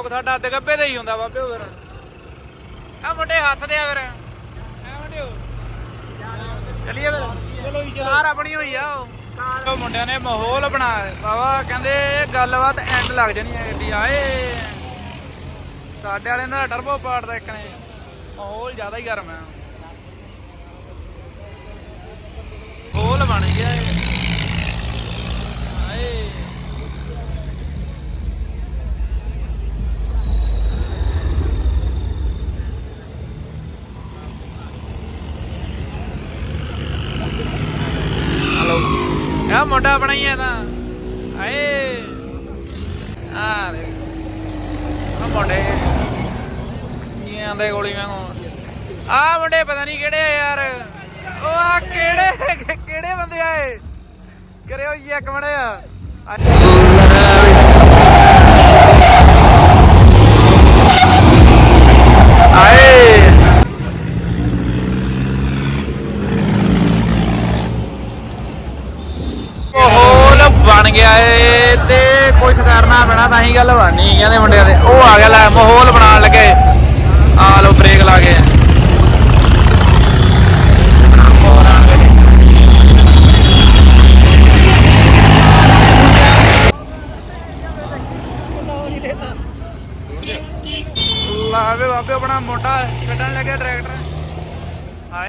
ਲੋਕ ਸਾਡਾ ਅੱਧ ਗੱਬੇ ਦਾ ਹੀ ਹੁੰਦਾ ਬਾਬੇ ਉਹ ਫਿਰ ਆ ਮੁੰਡੇ ਹੱਥ ਦੇ ਆ ਫਿਰ। ਐ ਮੁੰਡਿਓ ਚਲਿਏ ਫਿਰ। ਚਲੋ ਜੀ ਕਾਰ ਆਪਣੀ ਹੋਈ ਆ ਉਹ। ਮੁੰਡਿਆਂ ਨੇ ਮਾਹੌਲ ਬਣਾਇਆ। ਬਾਬਾ ਕਹਿੰਦੇ ਗੱਲਬਾਤ ਐਂਡ ਲੱਗ ਜਾਣੀ ਹੈ ਗੱਡੀ। ਆਏ। ਸਾਡੇ ਵਾਲੇ ਦਾ ਟਰਬੋ ਪਾੜਦਾ ਇੱਕ ਨੇ। ਮਾਹੌਲ ਜ਼ਿਆਦਾ ਹੀ ਗਰਮ ਹੈ ਮਾਹੌਲ ਬਣ ਗਿਆ ਇਹ ਆਏ ਹਲੋ ਇਹ ਮੁੰਡਾ ਬਣਾਈਆ ਤਾਂ। ਆਏ ਆ ਦੇ ਆ ਮੁੰਡੇ। ਕੀ ਆਂਦੇ ਗੋਲੀ ਵਾਂਗੂ। ਆ ਮੁੰਡੇ ਪਤਾ ਨਹੀਂ ਕਿਹੜੇ ਆ ਯਾਰ। ਉਹ ਆ ਕਿਹੜੇ ਕਿਹੜੇ ਬੰਦੇ ਆਏ ਕਰਿਓ ਜੀ ਇੱਕ ਮਿੰਟ। ਆ ਕਰਨਾ ਪੈਣਾ, ਤਾਂ ਹੀ ਗੱਲ ਬਣਨੀ ਕਹਿੰਦੇ ਮੁੰਡਿਆਂ ਦੇ। ਉਹ ਆ ਗਿਆ ਲੈ, ਮਾਹੌਲ ਬਣਾਉਣ ਲੱਗੇ। ਆ ਲੋ ਬ੍ਰੇਕ ਲਾ ਕੇ। ਗਏ ਲਾਵੇ ਬਾਬੇ ਆਪਣਾ ਮੁੰਡਾ ਛੱਡਣ ਲੱਗਿਆ ਟਰੈਕਟਰ ਹਾਏ।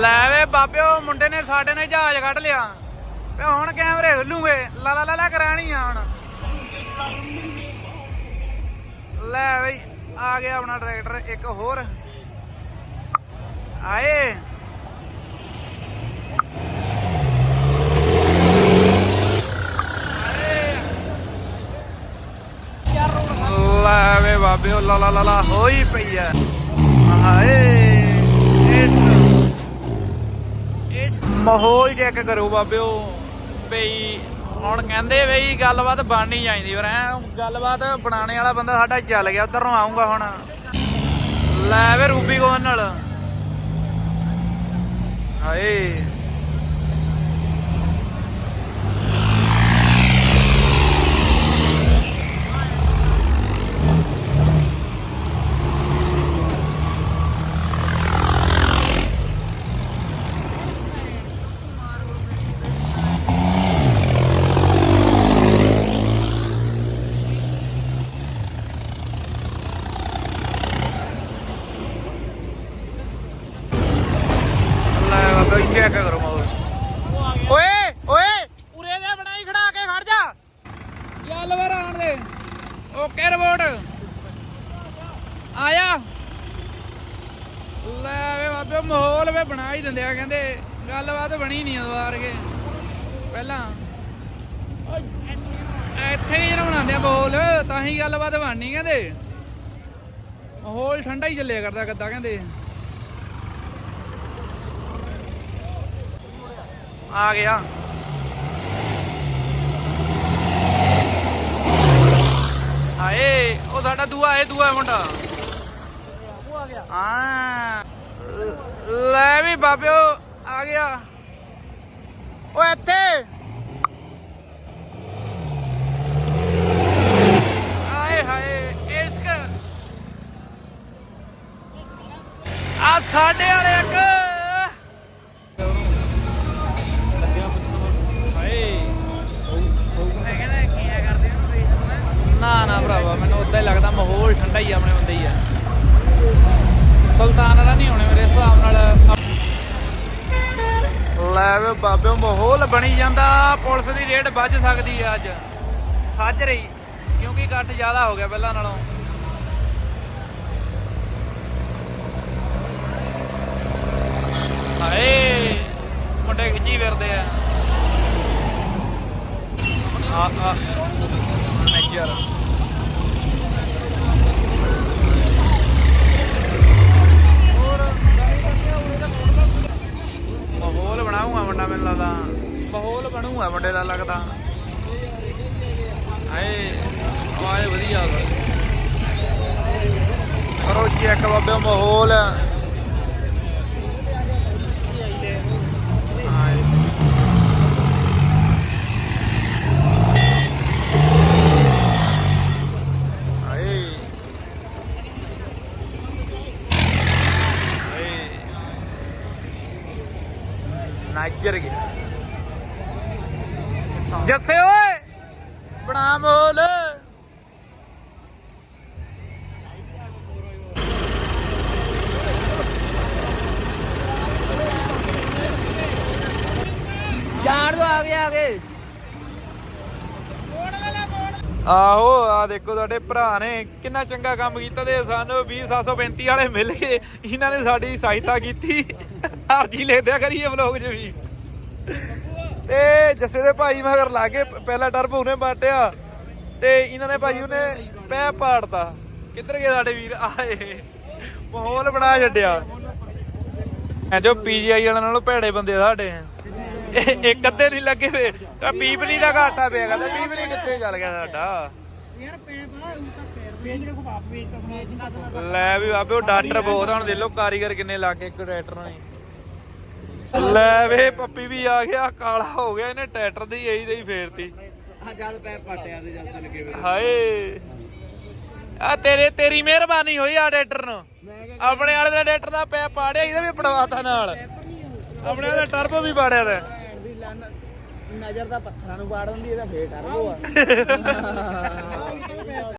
ਲੈ ਵੇ ਬਾਬਿਓ, ਮੁੰਡੇ ਨੇ ਸਾਡੇ ਨੇ ਜਹਾਜ਼ ਕੱਢ ਲਿਆ। ਤੇ ਹੁਣ ਕੈਮਰੇ ਹੁੱਲੂਗੇ ਲਾ ਲਾ ਲਾ ਲਾ ਕਰਾਣੀ ਆ ਹੁਣ। ਲੈ ਬਈ, ਆ ਗਿਆ ਆਪਣਾ ਟਰੈਕਟਰ, ਇੱਕ ਹੋਰ। ਆਏ। ਲੈ ਵੇ ਬਾਬੇ ਲਾ ਲਾ ਲਾ ਲਾ, ਹੋਈ ਪਈ ਐ ਹਾਏ ਇਸ ਇਸ ਮਾਹੌਲ ਚੈੱਕ ਕਰੋ ਬਾਬਿਓ, ਬਈ ਹੁਣ ਕਹਿੰਦੇ ਬਈ ਗੱਲਬਾਤ ਬਣਨੀ ਚਾਹੀਦੀ, ਪਰ ਐ ਗੱਲਬਾਤ ਬਣਾਉਣੇ ਵਾਲਾ ਬੰਦਾ ਸਾਡਾ ਚੱਲ ਗਿਆ, ਉਧਰ ਨੂੰ ਆਉਂਗਾ ਹੁਣ। ਲੈ ਵੇ ਰੂਬੀ ਕੋਨ ਨਾਲ। ਹਾਏ। ਲੈ ਚੈੱਕ ਕਰੋ ਮਾਹੌਲ। ਓਏ ਓਏ ਉਰੇ ਦੇ ਬਣਾਈ ਖੜਾ ਕੇ ਖੜ ਜਾ। ਚੱਲ ਵਰ ਆਣ ਦੇ। ਓਕੇ ਰਿਪੋਰਟ ਆਇਆ। ਲੈ ਵੇ ਬਾਬੇ, ਮਾਹੌਲ ਵੇ ਬਣਾ ਹੀ ਦਿੰਦੇ ਆ, ਕਹਿੰਦੇ ਗੱਲਬਾਤ ਬਣੀ ਨਹੀਂ ਦੁਆਰ ਕੇ। ਪਹਿਲਾਂ। ਇੱਥੇ ਹੀ ਬਣਾਉਂਦੇ ਆ ਮਾਹੌਲ, ਤਾਂ ਹੀ ਗੱਲਬਾਤ ਬਣਨੀ, ਕਹਿੰਦੇ। ਮਾਹੌਲ ਠੰਡਾ ਹੀ ਚੱਲਿਆ ਕਰਦਾ, ਗੱਦਾ, ਕਹਿੰਦੇ। ਆ ਗਿਆ। ਹਾਏ ਉਹ ਸਾਡਾ ਦੂਆ, ਇਹ ਦੂਆ ਮੁੰਡਾ। ਉਹ ਆ ਗਿਆ ਹਾਂ। ਲੈ ਵੀ ਬਾਬਿਓ, ਆ ਗਿਆ। ਉਹ ਇੱਥੇ। ਮਾਹੌਲ ਹੀ ਆਪਣੇ ਹੁੰਦੇ ਹੀ ਆ। ਸੁਲਤਾਨ ਵਾਲਾ ਨਹੀਂ ਹੋਣੇ ਮੇਰੇ ਹਿਸਾਬ ਨਾਲ। ਲੈ ਵੇ ਬਾਬਿਓ ਮਾਹੌਲ ਬਣੀ ਜਾਂਦਾ। ਪੁਲਿਸ ਦੀ ਰੇਡ ਵੱਜ ਸਕਦੀ ਆ ਅੱਜ। ਸੱਜ ਰਹੀ, ਕਿਉਂਕਿ ਕੱਟ ਜ਼ਿਆਦਾ ਹੋ ਗਿਆ ਪਹਿਲਾਂ ਨਾਲੋਂ। ਹਾਏ, ਮੁੰਡੇ ਖਿੱਚੀ ਫਿਰਦੇ ਆ ਆ। ਮੇਲਾ ਲੱਗਦਾ। ਆਏ ਆਏ ਵਧੀਆ ਕਰੋ ਜੀ ਇੱਕ ਬਾਬੇ ਮਾਹੌਲ। Nigeria. ਜੱਸੇ ਓਏ! ਬਣਾ ਮੋਲ। ਜਾਣ ਦੋ ਆ ਗਏ ਆ ਗਏ। ਆਹੋ ਆ ਦੇਖੋ ਸਾਡੇ ਭਰਾ ਨੇ ਕਿੰਨਾ ਚੰਗਾ ਕੰਮ ਕੀਤਾ ਤੇ ਸਾਨੂੰ 20735 ਵਾਲੇ ਮਿਲ ਗਏ। ਇਹਨਾਂ ਨੇ ਸਾਡੀ ਸਹਾਇਤਾ ਕੀਤੀ। ਅਰਜੀ ਲੈਦਿਆ ਕਰੀਏ ਵਲੋਗ 'ਚ ਵੀ। ਤੇ ਜੱਸੇ ਦੇ ਭਾਈ ਮਗਰ ਲਾਗੇ ਪਹਿਲਾ ਟਰਬੋ ਉਹਨੇ ਬਾਟਿਆ ਤੇ ਇਹਨਾਂ ਨੇ ਭਾਈ ਉਹਨੇ ਪੈ ਪਾੜਤਾ। ਕਿੱਧਰ ਗਏ ਸਾਡੇ ਵੀਰ? ਆਏ। ਮਾਹੌਲ ਬਣਾ ਛੱਡਿਆ। ਐ ਜੋ ਪੀਜੀਆਈ ਵਾਲਿਆਂ ਨਾਲੋਂ ਭੈੜੇ ਬੰਦੇ ਸਾਡੇ। ਇੱਕ ਅੱਧੇ ਨਹੀਂ ਲੱਗੇ ਵੇ ਤਾਂ ਪੀਪਲੀ ਦਾ ਘਾਟਾ ਪਿਆ ਕਹਿੰਦਾ ਪੀਪਲੀ ਕਿੱਥੇ ਚੱਲ ਗਿਆ ਸਾਡਾ? ਯਾਰ ਪੈਪ ਤਾਂ ਕੇ ਲੈ ਵੀ ਬਾਬੇ ਉਹ ਡਾਕਟਰ ਬਹੁਤ ਹੁਣ ਦੇ ਲੋ ਕਾਰੀਗਰ ਕਿੰਨੇ ਲੱਗੇ ਇੱਕ ਟਰੈਕਟਰ ਨੂੰ ਲੈ ਵੇ ਪੱਪੀ ਵੀ ਆ ਗਿਆ ਕਾਲਾ ਹੋ ਗਿਆ ਇਹਨੇ ਟਰੈਕਟਰ ਦੀ ਇਹੀ ਦੇ ਹੀ ਫੇਰਤੀ। ਆ ਜਦ ਪੈਰ ਪਾਟਿਆ ਦੇ ਜਦ ਲੱਗੇ ਵੇ। ਹਾਏ। ਆ ਤੇਰੇ ਤੇਰੀ ਮਿਹਰਬਾਨੀ ਹੋਈ ਆ ਟਰੈਕਟਰ ਨੂੰ। ਆਪਣੇ ਵਾਲੇ ਦਾ ਟਰੈਕਟਰ ਦਾ ਪੈ ਪਾੜਿਆ ਇਹਦਾ ਵੀ ਪੜਵਾਤਾ ਨਾਲ। ਆਪਣੇ ਦਾ ਟਰਬੋ ਵੀ ਪਾੜਿਆ ਤੇ। ਦੀ ਨਜ਼ਰ ਦਾ ਪੱਥਰਾਂ ਨੂੰ ਪਾੜ ਦਿੰਦੀ ਇਹਦਾ ਫੇਰ ਟਰਬੋ ਆ।